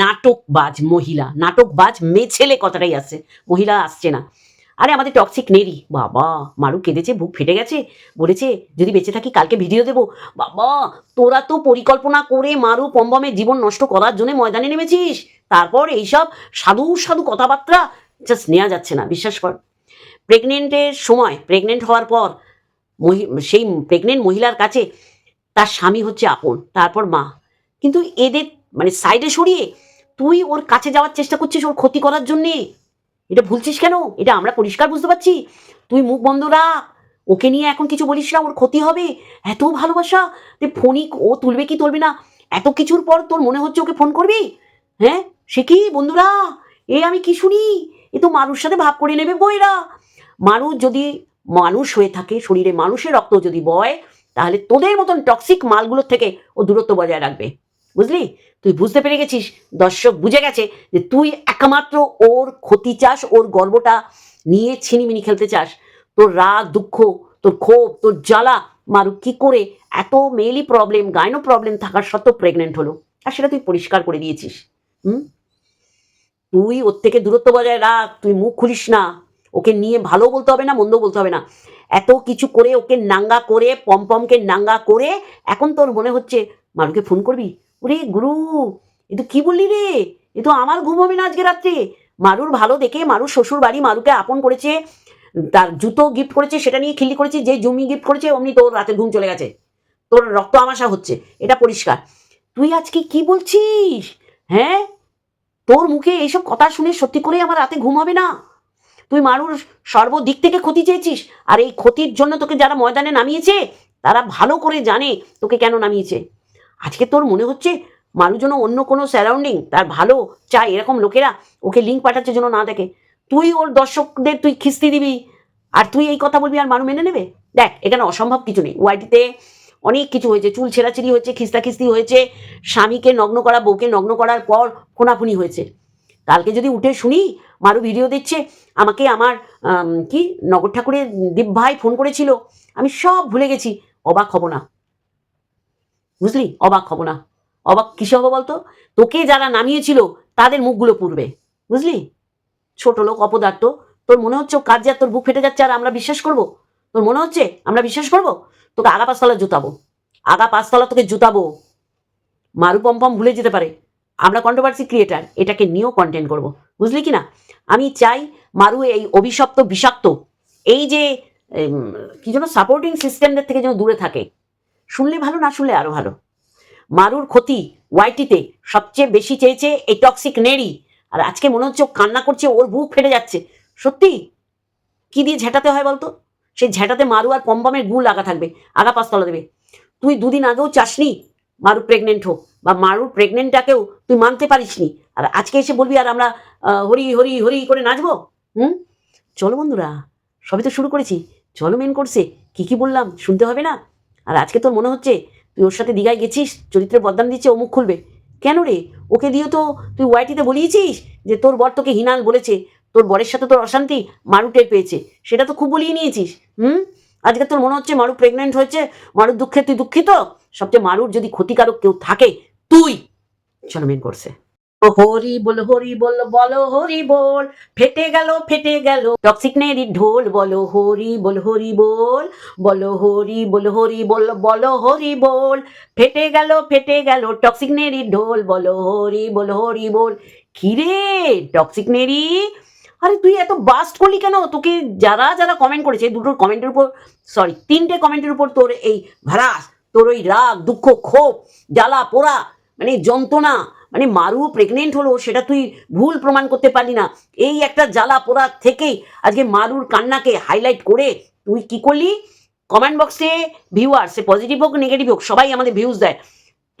নাটকবাজ মহিলা, নাটকবাজ মেয়ে ছেলে কথাটাই আসছে, মহিলা আসছে না। আরে, আমাদের টক্সিক নেরি। বাবা, মারু কেঁদেছে, বুক ফেটে গেছে। বলেছে, যদি বেঁচে থাকি, কালকে ভিডিও দেবো। বাবা, তোরা তো পরিকল্পনা করে মারু পম্বমের জীবন নষ্ট করার জন্য ময়দানে নেমেছিস। তারপর এইসব সাধু সাধু কথাবার্তা জাস্ট নেওয়া যাচ্ছে না, বিশ্বাস কর। প্রেগনেন্টের সময়, প্রেগনেন্ট হওয়ার পর সেই প্রেগনেন্ট মহিলার কাছে তার স্বামী হচ্ছে আপন, তারপর মা। কিন্তু এদের মানে সাইডে সরিয়ে তুই ওর কাছে যাওয়ার চেষ্টা করছিস ওর ক্ষতি করার জন্যে। এটা ভুলছিস কেন? এটা আমরা পরিষ্কার বুঝতে পারছি। তুই মুখ বন্ধ রাখ। ওকে নিয়ে এখন কিছু বলিস না, ওর ক্ষতি হবে। এত ভালোবাসা। তুই ফোনই ও তুলবে কি তুলবে না? এত কিছুর পর তোর মনে হচ্ছে ওকে ফোন করবি? হ্যাঁ? সে কি? বন্ধুরা, এ আমি কি শুনি? এ তো মানুষ সাথে ভাব করে নেবে বইরা। মানুষ যদি মানুষ হয়ে থাকে, শরীরে মানুষের রক্ত যদি বয়, তাহলে তোদের মতন টক্সিক মালগুলোর থেকে ও দূরত্ব বজায় রাখবে। বুঝলি? তুই বুঝতে পেরে গেছিস। দর্শক বুঝে গেছে যে তুই একমাত্র ওর ক্ষতি চাস, ওর গর্বটা নিয়ে ছিনিমিনি খেলতে চাস। তোর রাগ, দুঃখ, তোর ক্ষোভ, তোর জ্বালা, মারু কি করে? এত মেয়েলি প্রবলেম গাইনো প্রবলেম থাকার সত্ত্বেও প্রেগনেন্ট হলো। আর সেটা তুই পরিষ্কার করে দিয়েছিস। হুম? তুই ওর থেকে দূরত্ব বজায় রাখ, তুই মুখ খুলিস না। ওকে নিয়ে ভালো বলতে হবে না, মন্দ বলতে হবে না। এত কিছু করে ওকে নাঙ্গা করে, পমপমকে নাঙ্গা করে এখন তোর মনে হচ্ছে মারুকে ফোন করবি? ওরে গুরু, এ তো কি বললি রে? এ তো আমার ঘুম হবে না আজকে রাত্রে। মারুর ভালো দেখে মারুর শ্বশুর বাড়ি মারুকে আপন করেছে, তার জুতো গিফট করেছে, সেটা নিয়ে খিল্লি করেছে, যে জমি গিফট করেছে, অমনি তোর রাতে ঘুম চলে গেছে। তোর রক্ত আমাশা হচ্ছে, এটা পরিষ্কার। তুই আজকে কি বলছিস? হ্যাঁ? তোর মুখে এইসব কথা শুনে সত্যি করেই আমার রাতে ঘুম হবে না? তুই মারুর সর্বদিক থেকে ক্ষতি চেয়েছিস, আর এই ক্ষতির জন্য তোকে যারা ময়দানে নামিয়েছে, তারা ভালো করে জানে তোকে কেন নামিয়েছে। আজকে তোর মনে হচ্ছে মানুষ যেন অন্য কোনো স্যারাউন্ডিং তার ভালো চায় এরকম লোকেরা, ওকে লিঙ্ক পাঠাচ্ছে যেন না দেখে। তুই ওর দর্শকদের তুই খিস্তি দিবি, আর তুই এই কথা বলবি আর মানুষ মেনে নেবে? দেখ, এখানে অসম্ভব কিছু নেই। ওয়াইটিতে অনেক কিছু হয়েছে, চুল ছেঁড়াছেড়ি হয়েছে, খিস্তাখিস্তি হয়েছে, স্বামীকে নগ্ন করা, বউকে নগ্ন করার পর ফোনাফুনি হয়েছে। কালকে যদি উঠে শুনি মারু ভিডিও দিচ্ছে আমাকে আমার কি, নগর ঠাকুরের দীপ ভাই ফোন করেছিল। আমি সব ভুলে গেছি, অবাক হব না। বুঝলি? অবাক হব না। অবাক কিসে হব বলতো? তোকে যারা নামিয়েছিল, তাদের মুখগুলো পুড়বে। বুঝলি? ছোট লোক, অপদার্থ। তোর মনে হচ্ছে কাজ যা তোর বুক ফেটে যাচ্ছে আর আমরা বিশ্বাস করব? তোর মনে হচ্ছে আমরা বিশ্বাস করব? তোকে আগা পাঁচতলা জুতাবো। আগা পাঁচতলা তোকে জুতাবো। মারু পম্পম ভুলে যেতে পারে। আমরা কন্ট্রোভার্সি ক্রিয়েটার এটাকে নিয়েও কন্টেন্ট করব। বুঝলি কি না আমি চাই মারু এই অভিশপ্ত, বিষাক্ত, এই যে কি যেন সাপোর্টিং সিস্টেমদের থেকে যেন দূরে থাকে। শুনলে ভালো, না শুনলে আরও ভালো। মারুর ক্ষতি ওয়াইটিতে সবচেয়ে বেশি চেয়েছে এই টক্সিক নেড়ি। আর আজকে মনে হচ্ছে কান্না করছে, ওর বুক ফেটে যাচ্ছে। সত্যি? কি দিয়ে ঝেঁটাতে হয় বলতো? সেই ঝেঁটাতে মারু আর পম্পমের গুল আগা থাকবে, আগা পাঁচতলা দেবে। তুই দুদিন আগেও চাসনি মারু প্রেগনেন্ট হোক, বা মারুর প্রেগনেন্টটাকেও তুই মানতে পারিসনি। আর আজকে এসে বলবি আর আমরা হরি হরি হরি করে নাচবো? হুম? চলো বন্ধুরা, সবই তো শুরু করেছি। চলো মেন করছে কি কি বললাম, শুনতে হবে না? আর আজকে তোর মনে হচ্ছে তুই ওর সাথে দীঘায় গেছিস? চরিত্রে বদনাম দিচ্ছে, ও মুখ খুলবে। কেন রে? ওকে দিয়ে তো তুই ওয়াইটিতে বলিয়েছিস যে তোর বর তোকে হিনাল বলেছে। তোর বরের সাথে তোর অশান্তি মারু টের পেয়েছে। সেটা তো খুব বলিয়ে নিয়েছিস, হুম? আজকে তোর মনে হচ্ছে মারু প্রেগনেন্ট হয়েছে, মারুর দুঃখে তুই দুঃখিত? সবচেয়ে মারুর যদি ক্ষতিকারক কেউ থাকে, তুই। চলো মেন করছে হরি বল হরি বল, বলো, হরি বল। ফেটে গেল ফেটে গেল। টক্সিক নেরি ঢোল, বলো, হরি বল হরি বল। বলো, হরি বল হরি বল, বলো, হরি বল। ফেটে গেল ফেটে গেল। টক্সিক নেরি ঢোল, বলো, হরি বল হরি বল। কিরে টক্সিক নেরি আরে তুই এত বাস্ট করলি কেন? তোকে যারা যারা কমেন্ট করেছে, দুটোর কমেন্টের উপর সরি তিনটে কমেন্টের উপর তোর এই ভারাস, তোর ওই রাগ, দুঃখ, ক্ষোভ, জ্বালা, পোড়া মানে যন্ত্রণা মানে মারু প্রেগনেন্ট হলো, সেটা তুই ভুল প্রমাণ করতে পারলি না। এই একটা জ্বালা পোড়া থেকেই আজকে মারুর কান্নাকে হাইলাইট করে তুই কি করলি? কমেন্ট বক্সে ভিউয়ার সে পজিটিভ হোক নেগেটিভ হোক, সবাই আমাদের ভিউজ দেয়।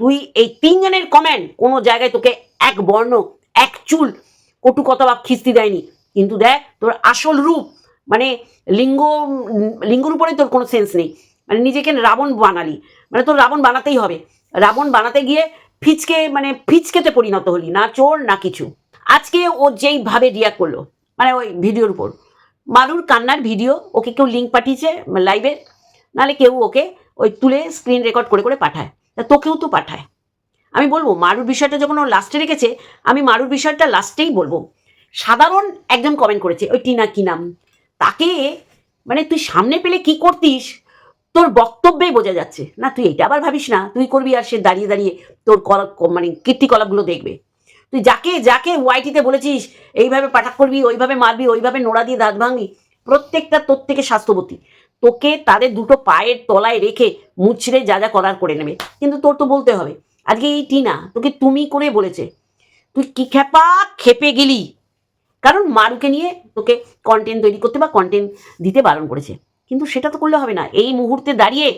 তুই এই তিনজনের কমেন্ট কোনো জায়গায় তোকে এক বর্ণ, এক চুল কটু কথা বা খিস্তি দেয়নি। কিন্তু দেখ, তোর আসল রূপ মানে লিঙ্গ, লিঙ্গর উপরে তোর কোনো সেন্স নেই। মানে নিজেকে রাবণ বানালি। মানে তোর রাবণ বানাতেই হবে। রাবণ বানাতে গিয়ে ফিচকে মানে ফিচকেতে পরিণত হলি, না চোর, না কিছু। আজকে ও যেইভাবে রিয়াক্ট করল মানে ওই ভিডিওর উপর। মারুর কান্নার ভিডিও, ওকে কেউ লিঙ্ক পাঠিয়েছে লাইভে নাহলে কেউ ওকে ওই তুলে স্ক্রিন রেকর্ড করে করে পাঠায়। তা তোকেও তো পাঠায়। আমি বলব, মারুর বিষয়টা যখন ও লাস্টে রেখেছে, আমি মারুর বিষয়টা লাস্টেই বলব। সাধারণ একজন কমেন্ট করেছে, ওই টিনা কি নাম? তাকে মানে তুই সামনে পেলে কি করতিস? তোর বক্তব্যেই বোঝা যাচ্ছে। না, তুই এটা আবার ভাবিস না, তুই করবি আর সে দাঁড়িয়ে দাঁড়িয়ে তোর কলা মানে কীর্তিকলাপগুলো দেখবে। তুই যাকে যাকে ওয়াইটিতে বলেছিস, এইভাবে পাঠাক করবি, ওইভাবে মারবি, ওইভাবে নোড়া দিয়ে দাঁত ভাঙবি, প্রত্যেকটা তোর থেকে স্বাস্থ্যবতী। তোকে তাদের দুটো পায়ের তলায় রেখে মুচড়ে যা যা করার করে নেবে। কিন্তু তোর তো বলতে হবে, আজকে এই টিনা, তোকে তুমি করে বলেছে, তুই কি খেপা খেপে গেলি? কারণ মারুকে নিয়ে তোকে কন্টেন্ট তৈরি করতে বা কন্টেন্ট দিতে বারণ করেছে। কিন্তু সেটা তো করলে হবে না। এই মুহূর্তে দাঁড়িয়ে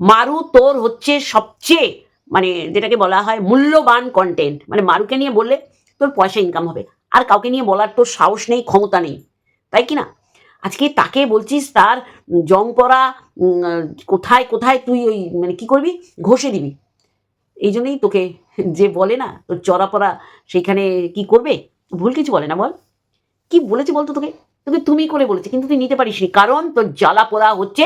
মারু তোর হচ্ছে সবচেয়ে মানে যেটাকে বলা হয় মূল্যবান কন্টেন্ট মানে মারুকে নিয়ে বললে তোর পয়সা ইনকাম হবে। আর কাউকে নিয়ে বলার তোর সাহস নেই, ক্ষমতা নেই। তাই কি না? আজকে তাকে বলছিস তার জং পরা কোথায় কোথায় তুই ওই মানে কি করবি? ঘষে দিবি। এই জন্যই তোকে যে বলে না, তোর চড়া পড়া সেইখানে কি করবে? ভুল কিছু বলে না বল। কি বলেছে বলতো তোকে? তোকে তুমি করে বলেছে, কিন্তু তুই নিতে পারিসনি। কারণ তোর জ্বালা পোড়া হচ্ছে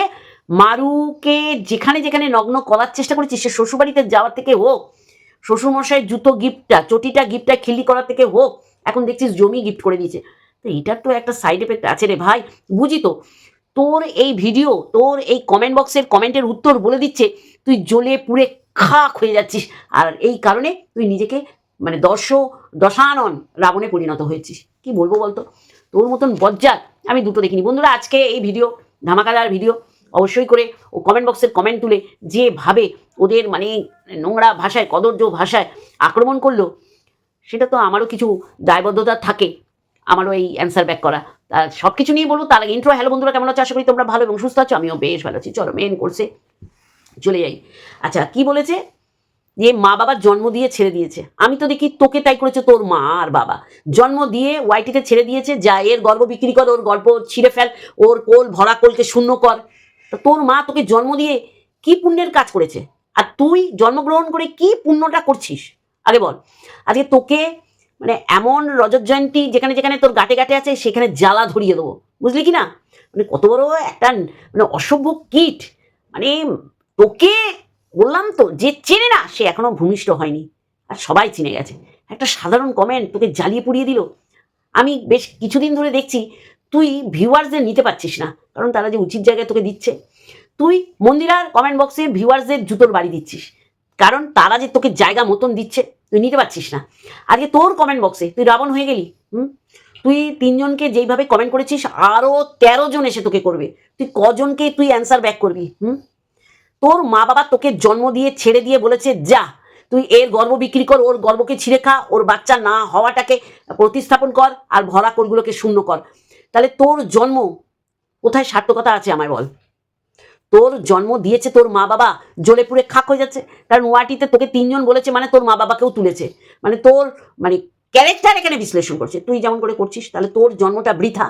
মারুকে যেখানে যেখানে নগ্ন করার চেষ্টা করেছিস, সে শ্বশুরবাড়িতে যাওয়ার থেকে হোক শ্বশুরমশাইয়ের জুতো গিফটটা, চটিটা গিফটটা খিল্লি করার থেকে হোক, এখন দেখছিস জমি গিফট করে দিয়েছে। তো এটার তো একটা সাইড এফেক্ট আছে রে ভাই। বুঝি তো? তোর এই ভিডিও তোর এই কমেন্ট বক্সের কমেন্টের উত্তর বলে দিচ্ছে, তুই জ্বলে পুড়ে খাক হয়ে যাচ্ছিস। আর এই কারণে তুই নিজেকে মানে দর্শ, দশানন রাবণে পরিণত হয়েছিস। কি বলব বলতো? তোর মতন বজ্জাত আমি দুটো দেখিনি। বন্ধুরা, আজকে এই ভিডিও ধামাকাদার ভিডিও অবশ্যই করে ও কমেন্ট বক্সের কমেন্ট তুলে যেভাবে ওদের মানে নোংরা ভাষায় কদর্য ভাষায় আক্রমণ করল, সেটা তো আমারও কিছু দায়বদ্ধতা থাকে, আমারও এই অ্যান্সার ব্যাক করা। তা সব কিছু নিয়ে বলব, তার ইন্ট্রো হ্যালো বন্ধুরা, কেমন আছো? আশা করি তোমরা ভালো এবং সুস্থ আছো, আমিও বেশ ভালো আছি। চলো মেন করছে চলে যাই। আচ্ছা কি বলেছে? যে মা বাবার জন্ম দিয়ে ছেড়ে দিয়েছে। আমি তো দেখি তোকে তাই করেছে তোর মা আর বাবা। জন্ম দিয়ে ওয়াইটিকে ছেড়ে দিয়েছে, যা এর গর্ব বিক্রি কর, ওর গল্প ছিঁড়ে ফেল, ওর কোল ভরা কোলকে শূন্য কর। তোর মা তোকে জন্ম দিয়ে কি পুণ্যের কাজ করেছে? আর তুই জন্মগ্রহণ করে কি পুণ্যটা করছিস? আগে বল। আজকে তোকে মানে এমন রজত জয়ন্তী যেখানে যেখানে তোর গাটে গাটে আছে, সেখানে জ্বালা ধরিয়ে দেবো। বুঝলি কি না? মানে কত বড় একটা মানে অসভ্য কীট। মানে তোকে বললাম তো যে চেনে না, সে এখনও ভূমিষ্ঠ হয়নি। আর সবাই চিনে গেছে। একটা সাধারণ কমেন্ট তোকে জ্বালিয়ে পুড়িয়ে দিল। আমি বেশ কিছুদিন ধরে দেখছি, তুই ভিউয়ার্সদের নিতে পারছিস না, কারণ তারা যে উচিত জায়গায় তোকে দিচ্ছে। তুই মন্দিরার কমেন্ট বক্সে ভিউয়ার্সদের জুতোর বাড়ি দিচ্ছিস, কারণ তারা যে তোকে জায়গা মতন দিচ্ছে, তুই নিতে পারছিস না। আজকে তোর কমেন্ট বক্সে তুই রাবণ হয়ে গেলি, হুম? তুই তিনজনকে যেইভাবে কমেন্ট করেছিস আরও তেরো জন এসে তোকে করবে। তুই কজনকে তুই অ্যান্সার ব্যাক করবি, হুম? তোর মা বাবা তোকে জন্ম দিয়ে, ছেড়ে দিয়ে বলেছে, যা, তুই এর গর্ব বিক্রি কর, ওর গর্বকে ছিঁড়ে খা, ওর বাচ্চা না হওয়াটাকে প্রতিস্থাপন কর আর ভরা কোরগুলোকে শূন্য কর। তাহলে তোর জন্ম কোথায়? সার্থকতা আছে আমায় বল। তোর জন্ম দিয়েছে তোর মা বাবা, জ্বলে পুড়ে খাক হয়ে যাচ্ছে। কারণ ওয়াটিতে তোকে তিনজন বলেছে মানে তোর মা বাবাকেও তুলেছে। মানে তোর মানে ক্যারেক্টার এখানে বিশ্লেষণ করছে। তুই যেমন করে করছিস, তাহলে তোর জন্মটা বৃথা।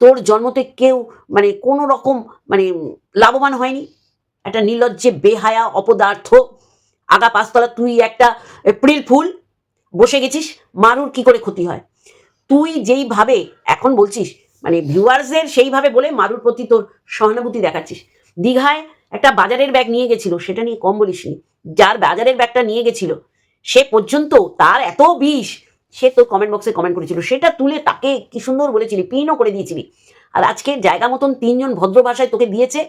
তোর জন্মতে কেউ মানে কোনো রকম মানে লাভবান হয়নি। একটা নির্লজ্জে, বেহায়া, অপদার্থ আগা পাঁচতলা তুই একটা এপ্রিল ফুল, বসে গেছিস মারুর কি করে ক্ষতি হয়? তুই যেইভাবে, এখন বলছিস মানে ভিউয়ার্সদের সেইভাবে বলে মারুর প্রতি তোর সহানুভূতি দেখাচ্ছিস। দীঘায় একটা বাজারের ব্যাগ নিয়ে গেছিল, সেটা নিয়ে কম বলিসনি। যার বাজারের ব্যাগটা নিয়ে গেছিল, সে পর্যন্ত তার এত বিষ, সে তোর কমেন্ট বক্সে কমেন্ট করেছিল। সেটা তুলে তাকে কি সুন্দর বলেছিলি পিনও করে দিয়েছিলি। আর আজকে জায়গা মতন তিনজন ভদ্র ভাষায় তোকে দিয়েছে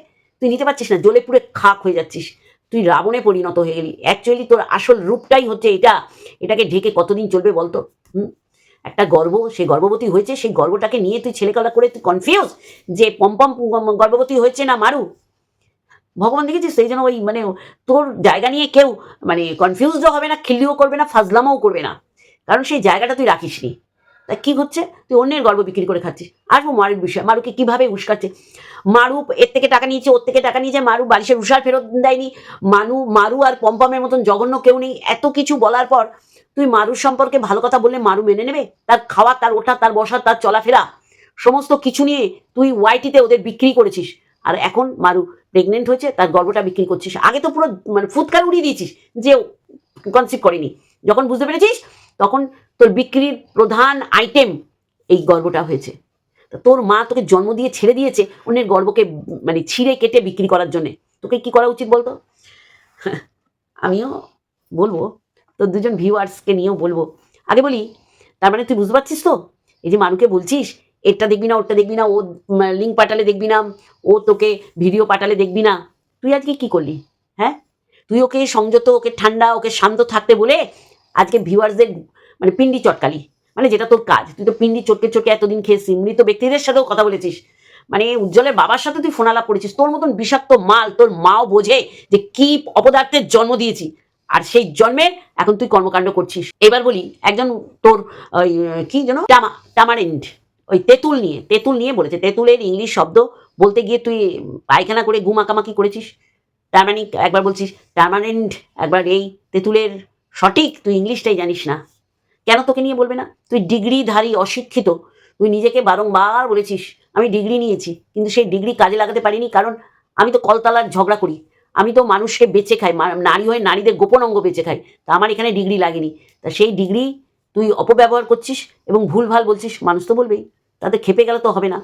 তুই নিতে পারছিস না জ্বলে পুড়ে খাক হয়ে যাচ্ছিস। তুই রাবণে পরিণত হয়ে গেলি অ্যাকচুয়ালি তোর আসল রূপটাই হচ্ছে এটা। এটাকে ঢেকে কতদিন চলবে বলতো? হুম? একটা গর্ব, সে গর্ভবতী হয়েছে, সেই গর্বটাকে নিয়ে তুই ছেলেকলা করে তুই কনফিউজ যে পম্পম গর্ভবতী হয়েছে না মারু? ভগবান দেখেছিস? সেই জন্য ওই মানে তোর জায়গা নিয়ে কেউ মানে কনফিউজও হবে না, খিল্লিও করবে না, ফাজলামও করবে না। কারণ সেই জায়গাটা তুই রাখিস নি তা কি হচ্ছে? তুই অন্যের গর্ব বিক্রি করে খাচ্ছিস। আসব মারুর বিষয় মারুকে কীভাবে উস্কাচ্ছে মারু এর থেকে টাকা নিয়েছে, ওর থেকে টাকা নিয়েছে মারু বালিশের উষার ফেরত দেয়নি। মানু, মারু আর পম্পমের মতন জঘন্য কেউ নেই। এত কিছু বলার পর তুই মারুর সম্পর্কে ভালো কথা বললে মারু মেনে নেবে? তার খাওয়া, তার ওঠা, তার বসা, তার চলাফেরা, সমস্ত কিছু নিয়ে তুই ওয়াইটিতে ওদের বিক্রি করেছিস। আর এখন মারু প্রেগনেন্ট হয়েছে, তার গর্বটা বিক্রি করছিস। আগে তো পুরো মানে ফুৎকার উড়িয়ে দিয়েছিস যে কনসিভ করেনি। যখন বুঝতে পেরেছিস তখন তোর বিক্রির প্রধান আইটেম এই গর্বটা হয়েছে। তোর মা তোকে জন্ম দিয়ে ছেড়ে দিয়েছে অন্যের গর্বকে মানে ছিঁড়ে কেটে বিক্রি করার জন্যে। তোকে কি করা উচিত বলতো? আমিও বলব, তোর দুজন ভিউয়ার্সকে নিয়েও বলব। আগে বলি, তার মানে তুই বুঝতে পারছিস তো? এই যে মানুষকে বলছিস এটা দেখবি না ওটা দেখবি না, ও লিঙ্ক পাঠালে দেখবি না, ও তোকে ভিডিও পাঠালে দেখবি না। তুই আজকে কি করলি হ্যাঁ? তুই ওকে সংযত, ওকে ঠান্ডা, ওকে শান্ত থাকতে বলে আজকে ভিউয়ার্সদের মানে পিন্ডি চটকালি। মানে যেটা তোর কাজ। তুই তো পিন্ডি চটকে চটকে এতদিন খেয়েছিস মৃত ব্যক্তিদের সাথেও কথা বলেছিস। মানে উজ্জ্বলের বাবার সাথে তুই ফোন আলাপ করেছিস। তোর মতন বিষাক্ত মাল তোর মাও বোঝে যে কি অপদার্থের জন্ম দিয়েছি। আর সেই জন্মের এখন তুই কর্মকাণ্ড করছিস। এবার বলি, একজন তোর ওই, কি যেন? টামা টামারেন্ট ওই তেঁতুল নিয়ে তেঁতুল নিয়ে বলেছে। তেঁতুলের ইংলিশ শব্দ বলতে গিয়ে তুই পায়খানা করে ঘুমাকামাকি করেছিস। টার্মানিক একবার বলছিস টার্মানেন্ট একবার এই তেঁতুলের সঠিক? তুই ইংলিশটাই জানিস না। কেন তোকে নিয়ে বলবে না? তুই ডিগ্রিধারী, অশিক্ষিত। তুই নিজেকে বারংবার বলেছিস, আমি ডিগ্রি নিয়েছি, কিন্তু সেই ডিগ্রি কাজে লাগাতে পারিনি কারণ আমি তো কলতলার ঝগড়া করি। আমি তো মানুষকে বেঁচে খাই নারী হয়ে নারীদের গোপন অঙ্গ বেঁচে খাই। তা আমার এখানে ডিগ্রি লাগেনি। তা সেই ডিগ্রি তুই অপব্যবহার করছিস এবং ভুলভাল বলছিস, মানুষ তো বলবেই। তাতে খেপে গেলে তো হবে না।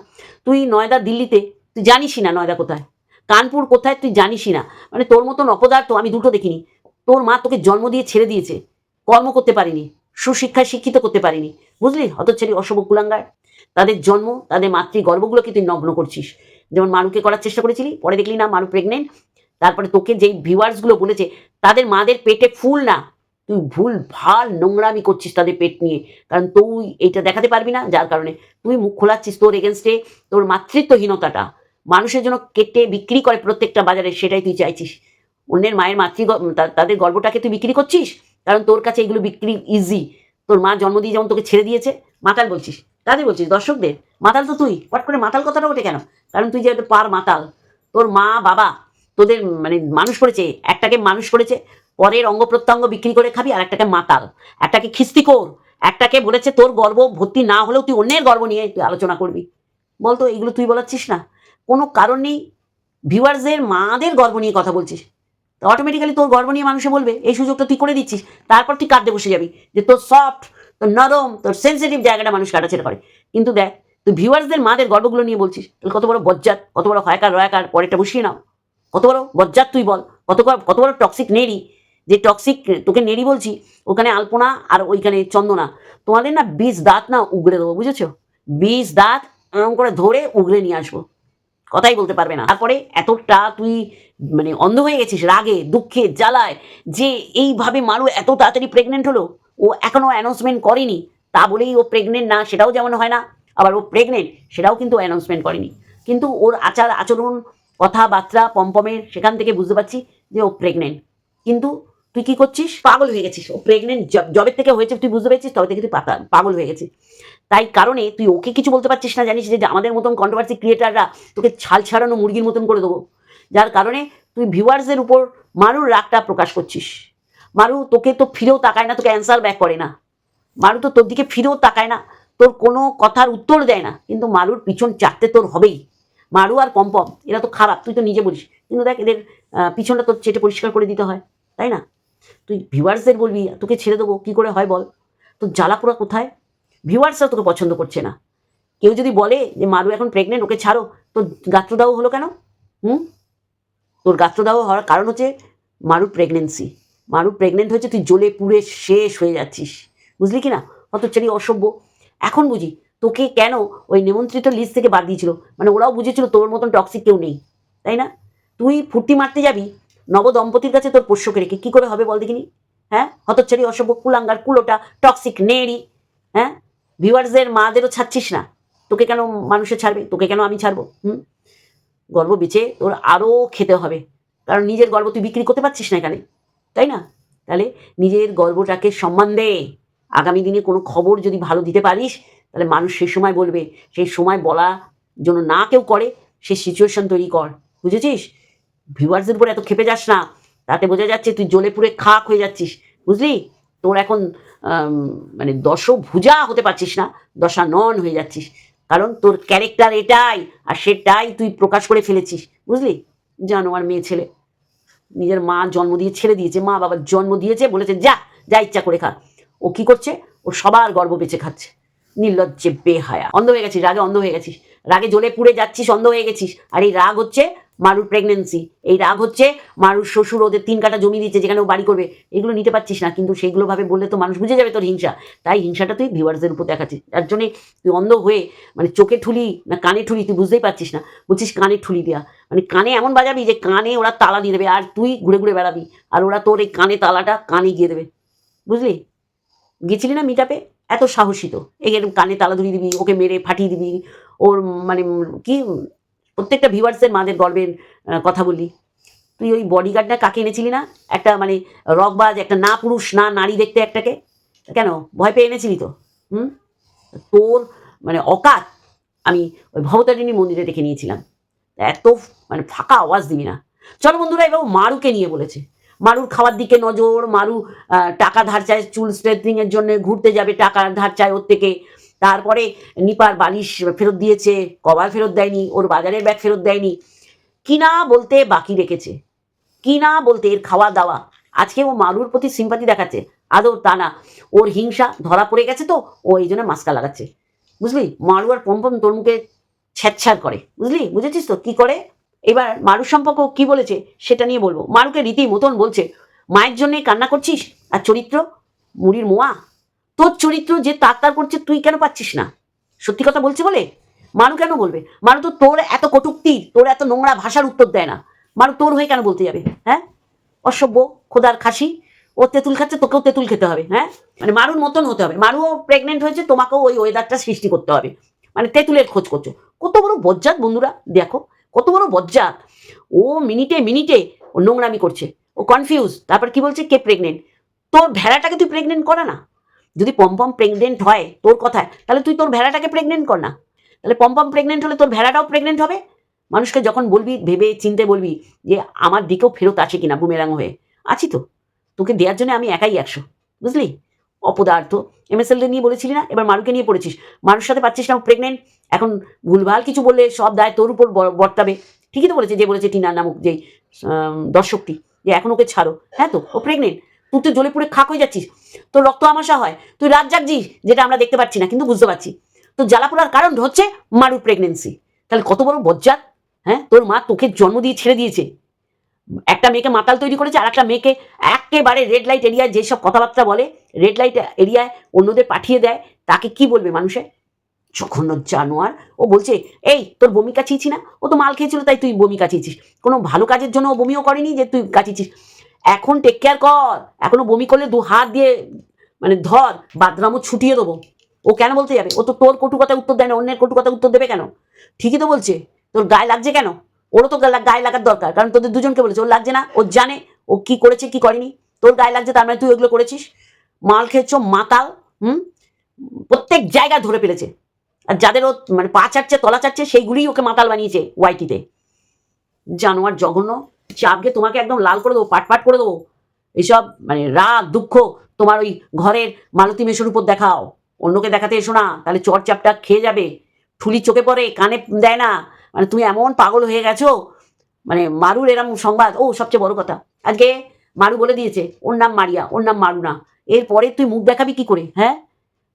তুই নয়দা দিল্লিতে, তুই জানিসই না নয়দা কোথায়? কানপুর কোথায় তুই জানিসই না। মানে তোর মতন অপদার্থ আমি দুটো দেখিনি। তোর মা তোকে জন্ম দিয়ে ছেড়ে দিয়েছে। কর্ম করতে পারিনি, সুশিক্ষায় শিক্ষিত করতে পারিনি। বুঝলি? হতচ্ছারি অশুভ কুলাঙ্গার। তাদের জন্ম, তাদের মাতৃ গর্ভগুলোকে তুই নগ্ন করছিস। যেমন মানুকে করার চেষ্টা করেছিলি, পরে দেখলি না মানু প্রেগনেন্ট তারপরে তোকে যেই ভিউয়ার্সগুলো বলেছে, তাদের মাদের পেটে ফুল না। তুই ভুল, ভালো নোংরামি করছিস তাদের পেট নিয়ে। কারণ তুই এইটা দেখাতে পারবি না, যার কারণে তুই মুখ খোলাচ্ছিস তোর এগেনস্টে তোর মাতৃত্বহীনতাটা। মানুষের জন্য কেটে বিক্রি করে প্রত্যেকটা বাজারে, সেটাই তুই চাইছিস। অন্যের মায়ের মাতৃ তাদের গর্বটাকে তুই বিক্রি করছিস? কারণ তোর কাছে এগুলো বিক্রি ইজি তোর মা জন্ম দিয়ে যেমন তোকে ছেড়ে দিয়েছে, মাতাল বলছিস। কাদের বলছিস, দর্শকদের। মাতাল তো তুই। পট করে মাতাল কথাটা ওঠে কেন? কারণ তুই যে পার মাতাল, তোর মা, বাবা, তোদের মানে মানুষ করেছে, একটাকে মানুষ করেছে, পরের অঙ্গ প্রত্যঙ্গ বিক্রি করে খাবি, আর একটাকে মাতাল। একটাকে খিস্তি কর, একটাকে বলেছে তোর গর্ব ভর্তি না হলেও তুই অন্যের গর্ব নিয়ে তুই আলোচনা করবি। বলতো, এগুলো তুই বলাচ্ছিস না। কোনো কারণ নেই। ভিউয়ার্সদের মাদের গর্ব নিয়ে কথা বলছিস। অটোমেটিক্যালি তোর গর্ব নিয়ে মানুষে বলবে, এই সুযোগটা তুই করে দিচ্ছিস, তারপর তুই কাঁদতে বসে যাবি যে তোর সফট তোর নরম, তোর সেন্সিটিভ জায়গাটা মানুষ কাটাছেড়া করে কিন্তু দেখ, তুই ভিউয়ার্সদের মাদের গর্বগুলো নিয়ে বলছিস, তাহলে কত বড় বজ্জাত, কত বড় হয়কার রয়াকার, পরেরটা বসিয়ে নাও। কত বড় বজ্জাত তুই বল, কত কত বড় টক্সিক নেড়ি, যে টক্সিক তোকে নেড়ি বলছি, ওখানে আলপনা আর ওইখানে চন্দনা। তোমাদের না বীজ দাঁত না উগড়ে দেবো, বুঝেছ? বীজ দাঁত এরকম করে ধরে উগড়ে নিয়ে আসব। কথাই বলতে পারবে না। তারপরে এতটা তুই মানে অন্ধ হয়ে গেছিস রাগে, দুঃখে, জ্বালায় যে এইভাবে মারু, এত তাড়াতাড়ি প্রেগনেন্ট হলো, ও এখনও অ্যানাউন্সমেন্ট করেনি। তা বলেই ও প্রেগনেন্ট না, সেটাও যেমন হয় না, আবার ও প্রেগনেন্ট সেটাও কিন্তু অ্যানাউন্সমেন্ট করেনি। কিন্তু ওর আচার আচরণ কথাবার্তা, পম্পমের, সেখান থেকে বুঝতে পারছি যে ও প্রেগনেন্ট কিন্তু তুই কি করছিস? পাগল হয়ে গেছিস। ও প্রেগনেন্ট জবের থেকে হয়েছে, তুই বুঝতে পেরেছিস? তবে থেকে তুই পাগল হয়ে গেছিস। তাই কারণে তুই ওকে কিছু বলতে পারছিস না, জানিস? যে আমাদের মতন কন্ট্রোভার্সি ক্রিয়েটাররা তোকে ছাল ছাড়ানো মুরগির মতন করে দেবো। যার কারণে তুই ভিউয়ার্সের উপর মারুর রাগটা প্রকাশ করছিস। মারু, তোকে তো ফিরেও তাকায় না, তোকে অ্যান্সার ব্যাক করে না। মারু তো তোর দিকে ফিরেও তাকায় না, তোর কোনো কথার উত্তর দেয় না। কিন্তু মারুর পিছন চাটতে তোর হবেই। মারু আর পম্পম এরা তো খারাপ, তুই তো নিজে বলিস। কিন্তু দেখ, এদের পিছনটা তোর চেটে পরিষ্কার করে দিতে হয়, তাই না? তুই ভিউয়ার্সদের বলবি, তোকে ছেড়ে দেবো, কী করে হয় বল? তোর জ্বালাপোড়া কোথায়? ভিউয়ার্সরা তোকে পছন্দ করছে না। কেউ যদি বলে যে, মারু এখন প্রেগনেন্ট ওকে ছাড়ো। তোর গাত্রদাহ হলো কেন? হুম? তোর গাত্রদাহ হওয়ার কারণ হচ্ছে মারু প্রেগনেন্সি মারু প্রেগনেন্ট হয়েছে, তুই জ্বলে পুড়ে শেষ হয়ে যাচ্ছিস। বুঝলি কি না? হতচ্ছাড়ি অসভ্য। এখন বুঝি, তোকে কেন ওই নিমন্ত্রিত লিস্ট থেকে বাদ দিয়েছিল? মানে ওরাও বুঝেছিল তোর মতন টক্সিক কেউ নেই, তাই না? তুই ফুর্তি মারতে যাবি নবদম্পতির কাছে তোর পোষ্যকে রেখে কী করে হবে বল দেখিনি? হ্যাঁ? হতচ্ছাড়ি, অসভ্য, কুলাঙ্গার, কুলোটা টক্সিক নেড়ি হ্যাঁ? ভিউয়ার্সদের মাদেরও ছাড়ছিস না। তোকে কেন মানুষে ছাড়বে? তোকে কেন আমি ছাড়বো? হুম? গর্ব বেচে তোর আরও খেতে হবে। কারণ নিজের গর্ব তুই বিক্রি করতে পারছিস না এখানে, তাই না? তাহলে নিজের গর্বটাকে সম্মান দে। আগামী দিনে কোনো খবর যদি ভালো দিতে পারিস, তাহলে মানুষ সেই সময় বলবে। সেই সময় বলা জন্য না কেউ করে সে সিচুয়েশন তৈরি কর। বুঝেছিস? ভিউয়ার্সের উপর এত খেপে যাস না। তাতে বোঝা যাচ্ছে তুই জ্বলে পুড়ে খাক হয়ে যাচ্ছিস। বুঝলি? তোর এখন মানে দশ ভুজা হতে পারছিস না দশা নন হয়ে যাচ্ছিস। কারণ তোর ক্যারেক্টার এটাই, আর সেটাই তুই প্রকাশ করে ফেলেছিস। বুঝলি? জানো আর মেয়ে ছেলে। নিজের মা জন্ম দিয়ে ছেড়ে দিয়েছে, মা বাবার জন্ম দিয়েছে, বলেছে, যা যা ইচ্ছা করে খা। ও কি করছে? ও সবার গর্ব বেঁচে খাচ্ছে। নির্লজ্জে, বেহায়া। অন্ধ হয়ে গেছিস, রাগে অন্ধ হয়ে গেছিস। রাগে জ্বলে পুড়ে যাচ্ছিস, অন্ধ হয়ে গেছিস। আর এই রাগ হচ্ছে মারুর প্রেগনেন্সি এই রাগ হচ্ছে মারুর শ্বশুর ওদের তিন কাটা জমি দিচ্ছে, যেখানে ও বাড়ি করবে। এগুলো নিতে পারছিস না, কিন্তু সেইগুলো ভাবে বললে তো মানুষ বুঝে যাবে তোর হিংসা। তাই হিংসাটা তুই ভিউয়ার্সদের উপর দেখাচ্ছিস। তার জন্যে তুই অন্ধ হয়ে মানে চোখে ঠুলি না কানে ঠুলি, তুই বুঝতেই পারছিস না। বলছিস কানে ঠুলি দেওয়া মানে কানে এমন বাজাবি যে কানে ওরা তালা দিয়ে দেবে, আর তুই ঘুরে ঘুরে বেড়াবি। আর ওরা তোর এই কানে তালাটা কানে গিয়ে দেবে। বুঝলি? গেছিলি না মিটাপে এত সাহসী তো। এরকম কানে তালা ধরিয়ে দিবি, ওকে মেরে ফাটিয়ে দিবি। ওর মানে কি প্রত্যেকটা ভিউয়ার্সের মাদের গর্বের কথা বলি। তুই ওই বডিগার্ডটা কাকে এনেছিলি না? একটা মানে রকবাজ একটা না পুরুষ না নারী দেখতে একটাকে? কেন? ভয় পেয়ে এনেছিলি তো? হুম? তোর মানে অকাত আমি ওই ভবতারিণী মন্দিরে দেখে নিয়েছিলাম। এত মানে ফাঁকা আওয়াজ দিবি না। চলো বন্ধুরা এবার মারুকে নিয়ে বলেছে। মারুর খাওয়ার দিকে নজর, মারু টাকা ধার চায়, চুল স্ট্রেটনিং এর জন্য ঘুরতে যাবে, টাকা ধার চায় ওর থেকে। তারপরে নিপার বালিশ ফেরত দিয়েছে, কভার ফেরত দেয়নি, ওর বাজারের ব্যাগ ফেরত দেয়নি। কিনা বলতে বাকি রেখেছে। কিনা বলতে এর খাওয়া দাওয়া আজকে ও মারুর প্রতি সিম্পাতি দেখাচ্ছে। আদৌ তা না। ওর হিংসা ধরা পড়ে গেছে তো, ও এই জন্য মাস্কা লাগাচ্ছে। বুঝলি? মারু আর পম্পম তোর মুখে ছ্যাঁচ্ছাড় করে। বুঝলি? বুঝেছিস তো? কি করে? এবার মারুর সম্পর্ক কি বলেছে সেটা নিয়ে বলব। মারুকে রীতি মতন বলছে, মায়ের জন্যে কান্না করছিস? আর চরিত্র? মুড়ির মোয়া? তোর চরিত্র যে তার করছে, তুই কেন পাচ্ছিস না? সত্যি কথা বলছে বলে? মারু কেন বলবে? মারু তো তোর এত কটুক্তি, তোর এত নোংরা ভাষার উত্তর দেয় না। মারু তোর হয়ে কেন বলতে যাবে হ্যাঁ? অসভ্য, খোদার খাসি। ও তেঁতুল খাচ্ছে, তোকেও তেঁতুল খেতে হবে হ্যাঁ? মানে মারুর মতন হতে হবে। মারুও প্রেগনেন্ট হয়েছে, তোমাকেও ওই ওয়েদারটা সৃষ্টি করতে হবে। মানে তেঁতুলের খোঁজ করছ। কত বড় বজ্জাত বন্ধুরা, দেখো, কত বড় বজ্জাত। ও মিনিটে মিনিটে ও নোংরামি করছে। ও কনফিউজ তারপর কি বলছে? কে প্রেগনেন্ট তোর ভেড়াটাকে তুই প্রেগনেন্ট করা না? যদি পম্পম প্রেগনেন্ট হয় তোর কথায় তাহলে তুই তোর ভেড়াটাকে প্রেগনেন্ট কর না। তাহলে পম্পম প্রেগনেন্ট হলে তোর ভেড়াটাও প্রেগনেন্ট হবে। মানুষকে যখন বলবি ভেবে চিনতে বলবি যে আমার দিকেও ফেরত আসে কিনা বুমেরাং হয়ে আছি তো। তোকে দেওয়ার জন্য আমি একাই একশো বুঝলি? অপদার্থ। এম এমএসএল নিয়ে বলেছিলি না? এবার মারুকে নিয়ে পড়েছিস। মারুর সাথে পাচ্ছিস না প্রেগনেন্ট এখন ভুলভাল কিছু বললে সব দায় তোর উপর বর্তাবে। ঠিকই তো বলেছে যে বলেছে টিনার নামক আম, দর্শকটি যে এখন ওকে ছাড়ো। হ্যাঁ তো ও প্রেগনেন্ট তুই তো জ্বলে পুড়ে খাক হয়ে যাচ্ছিস। তোর রক্ত আমাশা হয়। তুই রাত জাগছিস যেটা আমরা দেখতে পাচ্ছি না, কিন্তু বুঝতে পারছি। তো জ্বালা পোড়ার কারণ হচ্ছে মারুর প্রেগনেন্সি তাহলে কত বড় বজ্জাত হ্যাঁ? তোর মা তোকে জন্ম দিয়ে ছেড়ে দিয়েছে। একটা মেয়েকে মাতাল তৈরি করেছে আর একটা মেয়েকে একেবারে রেড লাইট এরিয়ায় যেসব কথাবার্তা বলে রেড লাইট এরিয়ায় অন্যদের পাঠিয়ে দেয়, তাকে কি বলবে মানুষে? জঘন্য জানোয়ার। ও বলছে, এই, তোর বমি কাছিয়েছি না? ও তো মাল খেয়েছিল, তাই তুই বমি কাছিয়েছিস কোনো ভালো কাজের জন্য ও বমিও করেনি যে তুই কাছিয়েছিস এখন টেক কেয়ার কর। এখনও বমি করলে দু হাত দিয়ে মানে ধর বাদরামও ছুটিয়ে দেবো। ও কেন বলতে যাবে? ও তো তোর কটু কথা উত্তর দেয় না, অন্যের কটু কথা উত্তর দেবে কেন? ঠিকই তো বলছে। তোর গায়ে লাগছে কেন? ওরও তো গায়ে লাগার দরকার, কারণ তোদের দুজনকে বলেছে, ওর লাগছে না, ও জানে, ও কি করেছে, কি করেনি। তোর গায়ে লাগছে, তার মানে তুই ওগুলো করেছিস। মাল খেয়েছ, মাতাল, হুম? প্রত্যেক জায়গায় ধরে ফেলেছে। আর যাদের ও মানে পা চাটছে, তলা চাটছে, সেইগুলিই ওকে মাতাল বানিয়েছে ওয়াইটিতে জানোয়ার জঘন্য। চাপকে তোমাকে একদম লাল করে দেবো পাট পাট করে দেবো। এইসব মানে রাগ, দুঃখ তোমার ওই ঘরের মালতী মেশোর উপর দেখাও। অন্যকে দেখাতে এসো না, তাহলে চট চাপটা খেয়ে যাবে। ঠুলি চোখে পড়ে, কানে দেয় না। মানে তুমি এমন পাগল হয়ে গেছো। মানে মারুর এরম সংবাদ, ও সবচেয়ে বড় কথা। আজকে মারু বলে দিয়েছে, ওর নাম মারিয়া, ওর নাম মারু না এরপরে তুই মুখ দেখাবি কি করে হ্যাঁ?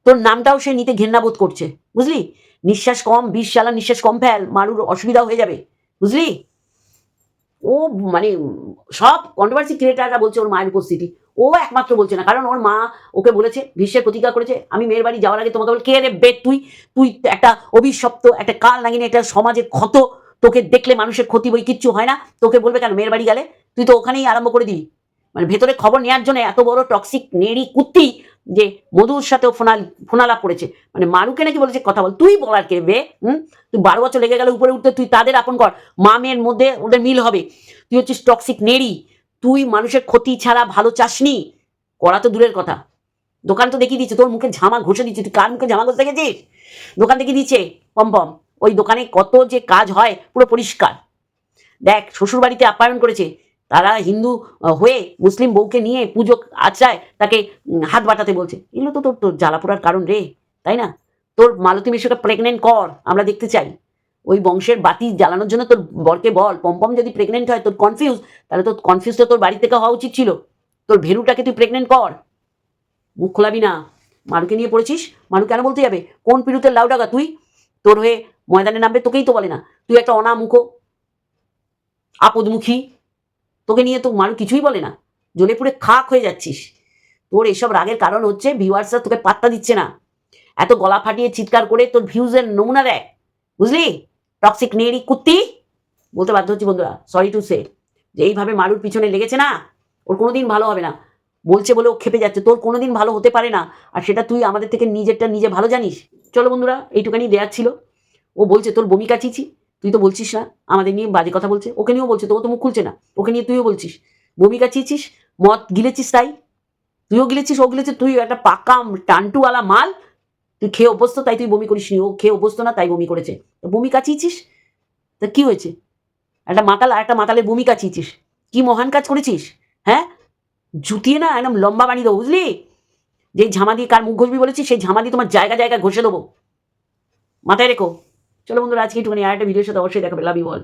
তোর নামটাও সে নিতে ঘেন্নাবোধ করছে, বুঝলি? নিঃশ্বাস কম, বিষ চালা নিঃশ্বাস কম ফেল, মারুর অসুবিধা হয়ে যাবে, বুঝলি? ও মানে সব কন্ট্রোভার্সি ক্রিয়েটাররা বলছে ওর মায়ের উপস্থিতি। ও একমাত্র বলছে না, কারণ ওর মা ওকে বলেছে ভীষ্মের প্রতিজ্ঞা করেছে, আমি মেয়ের বাড়ি যাওয়ার আগে তোমাকে বলে কে রে বে তুই? তুই একটা অভিশপ্ত, একটা কাল নাগিনে, একটা সমাজের ক্ষত। তোকে দেখলে মানুষের ক্ষতি বই কিচ্ছু হয় না। তোকে বলবে কেন, মেয়ের বাড়ি গেলে? তুই তো ওখানেই আরম্ভ করে দিবি মানে ভেতরে খবর নেওয়ার জন্য এত বড় টক্সিক নেড়ি কুত্তি যে মধুর সাথেও ফোনাল ফোনালাপ করেছে। মানে মারুকে নাকি বলেছে, কথা বল, তুই বলার কে বে? হুম? তুই বারো বছর লেগে গেলে উপরে উঠতে, তুই তাদের আপন কর। মা মেয়ের মধ্যে ওদের মিল হবে। তুই হচ্ছিস টক্সিক নেড়ি। তুই মানুষের ক্ষতি ছাড়া ভালো চাসনি। করা তো দূরের কথা। দোকান তো দেখিয়ে দিচ্ছে তোর মুখে ঝামা ঘষে দিচ্ছে তুই কার মুখে জামা ঘষে দেখেছিস? দোকান দেখিয়ে দিচ্ছে পম পম। ওই দোকানে কত যে কাজ হয়, পুরো পরিষ্কার। দেখ শ্বশুর বাড়িতে আপ্যায়ন করেছে। তারা হিন্দু হয়ে মুসলিম বউকে নিয়ে পুজো আচায় তাকে হাত বাটাতে বলছে। এগুলো তো তোর তোর জ্বালাপোড়ার কারণ রে, তাই না? তোর মালতী মিশ্রকে প্রেগনেন্ট কর, আমরা দেখতে চাই। ওই বংশের বাতি জ্বালানোর জন্য তোর বরকে বল। পম্পম যদি প্রেগনেন্ট হয়, তোর কনফিউজ তাহলে তোর কনফিউজ তো তোর বাড়ি থেকে হওয়া উচিত ছিল। তোর ভেরুটাকে তুই প্রেগনেন্ট কর। মুখ খোলাবি না। মারুকে নিয়ে পড়েছিস? মারু কেন বলতে যাবে? কোন পিরুতের লাউডাগা তুই? তোর হয়ে ময়দানে নামবে তোকেই তো বলে না। তুই একটা অনামুখো, আপদমুখী তোকে নিয়ে তো মানুষ কিছুই বলে না। জ্বলে পুড়ে খাক হয়ে যাচ্ছিস। তোর এসব রাগের কারণ হচ্ছে ভিউয়ার্সরা তোকে পাত্তা দিচ্ছে না। এত গলা ফাটিয়ে চিৎকার করে তোর ভিউজের নমুনা দেয়। বুঝলি? টক্সিক নেড়ি কুত্তি। বলতে বাধ্য হচ্ছি বন্ধুরা সরি টু সে যে এইভাবে মারুর পিছনে লেগেছে না, ওর কোনোদিন ভালো হবে না। বলছে বলে ও খেপে যাচ্ছে, তোর কোনোদিন ভালো হতে পারে না। আর সেটা তুই আমাদের থেকে নিজেরটা নিজে ভালো জানিস। চলো বন্ধুরা এইটুখানি দেয়ার ছিল। ও বলছে, তোর বমি কাচিয়েছি তুই তো বলছিস না, আমাদের নিয়ে বাজে কথা বলছে, ওকে নিয়েও বলছে তো তো মুখ খুলছে না, ওকে নিয়ে তুইও বলছিস বমি কাচিয়েছিস মদ গিলেছিস তাই? তুইও গিলেছিস, ও গিলেছিস তুই একটা পাকা টান্টুওয়ালা মাল, তুই খেয়ে অভ্যস্ত, তাই তুই বমি করিস নি ও খেয়ে অভ্যস্ত না, তাই বমি করেছে। বমি কাচিয়েছিস তা কি হয়েছে? একটা মাতাল, আর একটা মাতালের বমি কাচিয়েছিস কি মহান কাজ করেছিস হ্যাঁ? জুতিয়ে না, একদম লম্বা বানিয়ে দেবো, বুঝলি? যেই ঝামা দিয়ে কার মুখ ঘষবি বলেছিস, সেই ঝামা দিয়ে তোমার জায়গা জায়গা ঘষে দেবো। মাথায় রেখো। চলো বন্ধুরা আজকে একটুখানি আর একটা ভিডিওর সাথে অবশ্যই দেখাবে লাভ ইউ অল